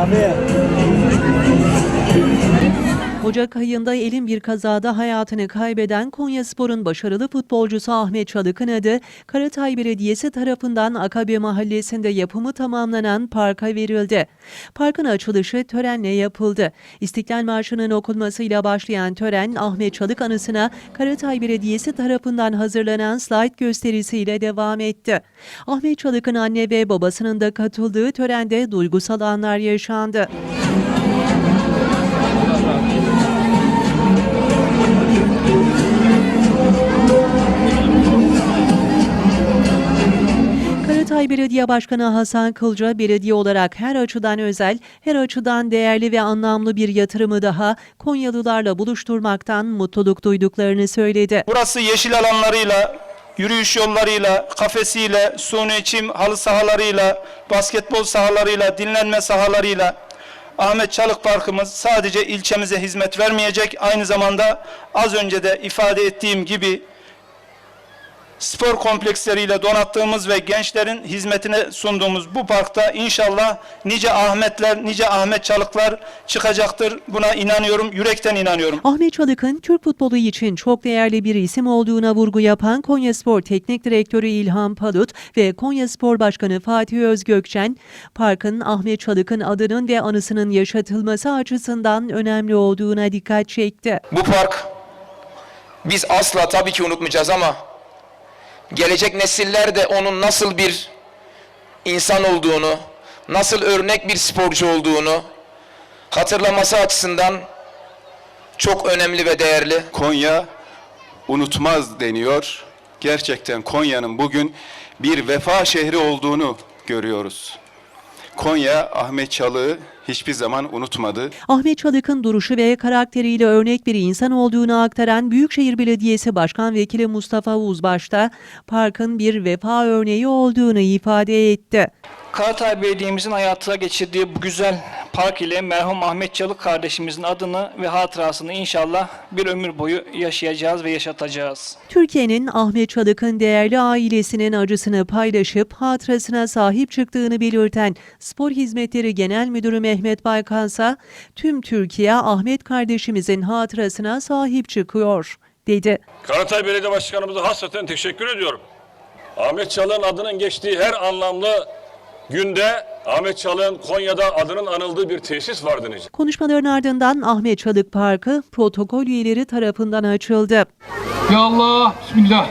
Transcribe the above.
Amen. Ocak ayında elin bir kazada hayatını kaybeden Konyaspor'un başarılı futbolcusu Ahmet Çalık'ın adı Karatay Belediyesi tarafından Akabe Mahallesi'nde yapımı tamamlanan parka verildi. Parkın açılışı törenle yapıldı. İstiklal Marşı'nın okunmasıyla başlayan tören Ahmet Çalık anısına Karatay Belediyesi tarafından hazırlanan slide gösterisiyle devam etti. Ahmet Çalık'ın anne ve babasının da katıldığı törende duygusal anlar yaşandı. Karatay Belediye Başkanı Hasan Kılca, belediye olarak her açıdan özel, her açıdan değerli ve anlamlı bir yatırımı daha Konyalılarla buluşturmaktan mutluluk duyduklarını söyledi. Burası yeşil alanlarıyla, yürüyüş yollarıyla, kafesiyle, suni çim halı sahalarıyla, basketbol sahalarıyla, dinlenme sahalarıyla Ahmet Çalık Parkımız sadece ilçemize hizmet vermeyecek, aynı zamanda az önce de ifade ettiğim gibi spor kompleksleriyle donattığımız ve gençlerin hizmetine sunduğumuz bu parkta inşallah nice Ahmetler, nice Ahmet Çalıklar çıkacaktır. Buna inanıyorum, yürekten inanıyorum. Ahmet Çalık'ın Türk futbolu için çok değerli bir isim olduğuna vurgu yapan Konyaspor Teknik Direktörü İlhan Palut ve Konyaspor Başkanı Fatih Özgökçen, parkın Ahmet Çalık'ın adının ve anısının yaşatılması açısından önemli olduğuna dikkat çekti. Bu park biz asla tabii ki unutmayacağız ama gelecek nesiller de onun nasıl bir insan olduğunu, nasıl örnek bir sporcu olduğunu hatırlaması açısından çok önemli ve değerli. Konya unutmaz deniyor. Gerçekten Konya'nın bugün bir vefa şehri olduğunu görüyoruz. Konya Ahmet Çalık'ı hiçbir zaman unutmadı. Ahmet Çalık'ın duruşu ve karakteriyle örnek bir insan olduğunu aktaran Büyükşehir Belediyesi Başkan Vekili Mustafa Uzbaş da parkın bir vefa örneği olduğunu ifade etti. Karatay Belediye'mizin hayata geçirdiği bu güzel park ile merhum Ahmet Çalık kardeşimizin adını ve hatırasını inşallah bir ömür boyu yaşayacağız ve yaşatacağız. Türkiye'nin Ahmet Çalık'ın değerli ailesinin acısını paylaşıp hatırasına sahip çıktığını belirten Spor Hizmetleri Genel Müdürü Mehmet Baykansa, tüm Türkiye Ahmet kardeşimizin hatırasına sahip çıkıyor, dedi. Karatay Belediye Başkanımıza hasreten teşekkür ediyorum. Ahmet Çalık'ın adının geçtiği her anlamlı günde Ahmet Çalık'ın Konya'da adının anıldığı bir tesis vardı Necip. Konuşmaların ardından Ahmet Çalık Parkı protokol üyeleri tarafından açıldı. Ya Allah, Bismillah.